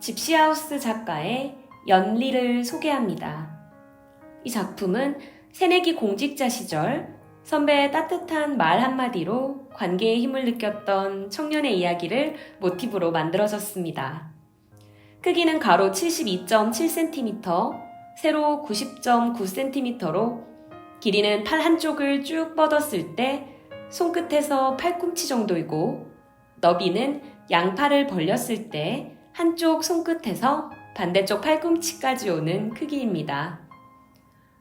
집시하우스 작가의 연리를 소개합니다. 이 작품은 새내기 공직자 시절 선배의 따뜻한 말 한마디로 관계의 힘을 느꼈던 청년의 이야기를 모티브로 만들어졌습니다. 크기는 가로 72.7cm, 세로 90.9cm로 길이는 팔 한쪽을 쭉 뻗었을 때 손끝에서 팔꿈치 정도이고 너비는 양팔을 벌렸을 때 한쪽 손끝에서 반대쪽 팔꿈치까지 오는 크기입니다.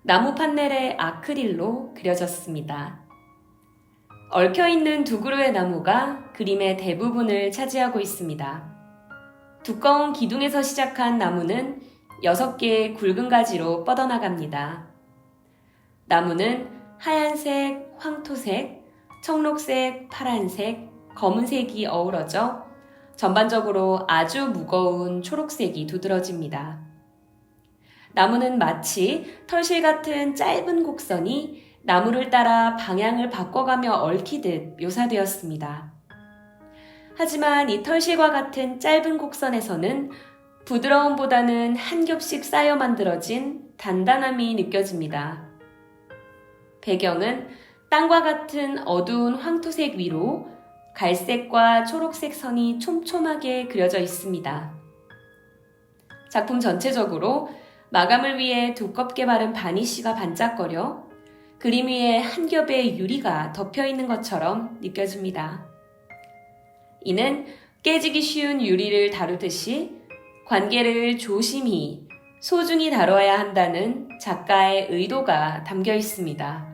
나무 판넬에 아크릴로 그려졌습니다. 얽혀있는 두 그루의 나무가 그림의 대부분을 차지하고 있습니다. 두꺼운 기둥에서 시작한 나무는 6개의 굵은 가지로 뻗어나갑니다. 나무는 하얀색, 황토색, 청록색, 파란색, 검은색이 어우러져 전반적으로 아주 무거운 초록색이 두드러집니다. 나무는 마치 털실 같은 짧은 곡선이 나무를 따라 방향을 바꿔가며 얽히듯 묘사되었습니다. 하지만 이 털실과 같은 짧은 곡선에서는 부드러움보다는 한 겹씩 쌓여 만들어진 단단함이 느껴집니다. 배경은 땅과 같은 어두운 황토색 위로 갈색과 초록색 선이 촘촘하게 그려져 있습니다. 작품 전체적으로 마감을 위해 두껍게 바른 바니쉬가 반짝거려 그림 위에 한 겹의 유리가 덮여 있는 것처럼 느껴집니다. 이는 깨지기 쉬운 유리를 다루듯이 관계를 조심히 소중히 다뤄야 한다는 작가의 의도가 담겨 있습니다.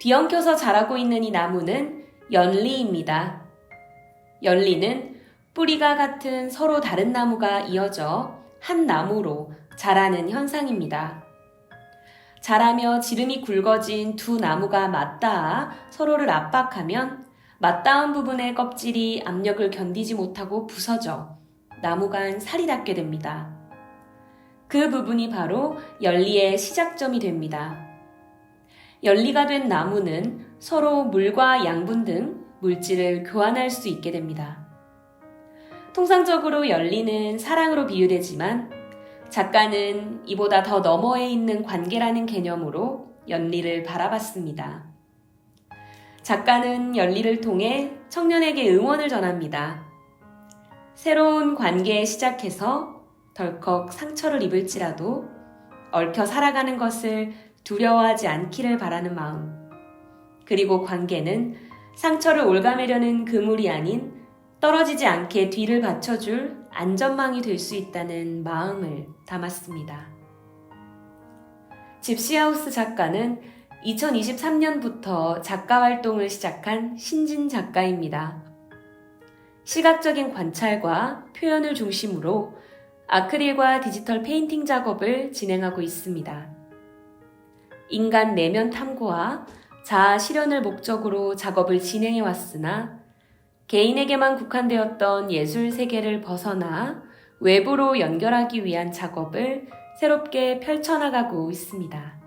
뒤엉켜서 자라고 있는 이 나무는 연리입니다. 연리는 뿌리가 같은 서로 다른 나무가 이어져 한 나무로 자라는 현상입니다. 자라며 지름이 굵어진 두 나무가 맞닿아 서로를 압박하면 맞닿은 부분의 껍질이 압력을 견디지 못하고 부서져 나무 간 살이 닿게 됩니다. 그 부분이 바로 연리의 시작점이 됩니다. 연리가 된 나무는 서로 물과 양분 등 물질을 교환할 수 있게 됩니다. 통상적으로 연리는 사랑으로 비유되지만 작가는 이보다 더 너머에 있는 관계라는 개념으로 연리를 바라봤습니다. 작가는 연리를 통해 청년에게 응원을 전합니다. 새로운 관계에 시작해서 덜컥 상처를 입을지라도 얽혀 살아가는 것을 두려워하지 않기를 바라는 마음. 그리고 관계는 상처를 올가매려는 그물이 아닌 떨어지지 않게 뒤를 받쳐줄 안전망이 될 수 있다는 마음을 담았습니다. 집시하우스 작가는 2023년부터 작가 활동을 시작한 신진 작가입니다. 시각적인 관찰과 표현을 중심으로 아크릴과 디지털 페인팅 작업을 진행하고 있습니다. 인간 내면 탐구와 자아 실현을 목적으로 작업을 진행해 왔으나 개인에게만 국한되었던 예술 세계를 벗어나 외부로 연결하기 위한 작업을 새롭게 펼쳐나가고 있습니다.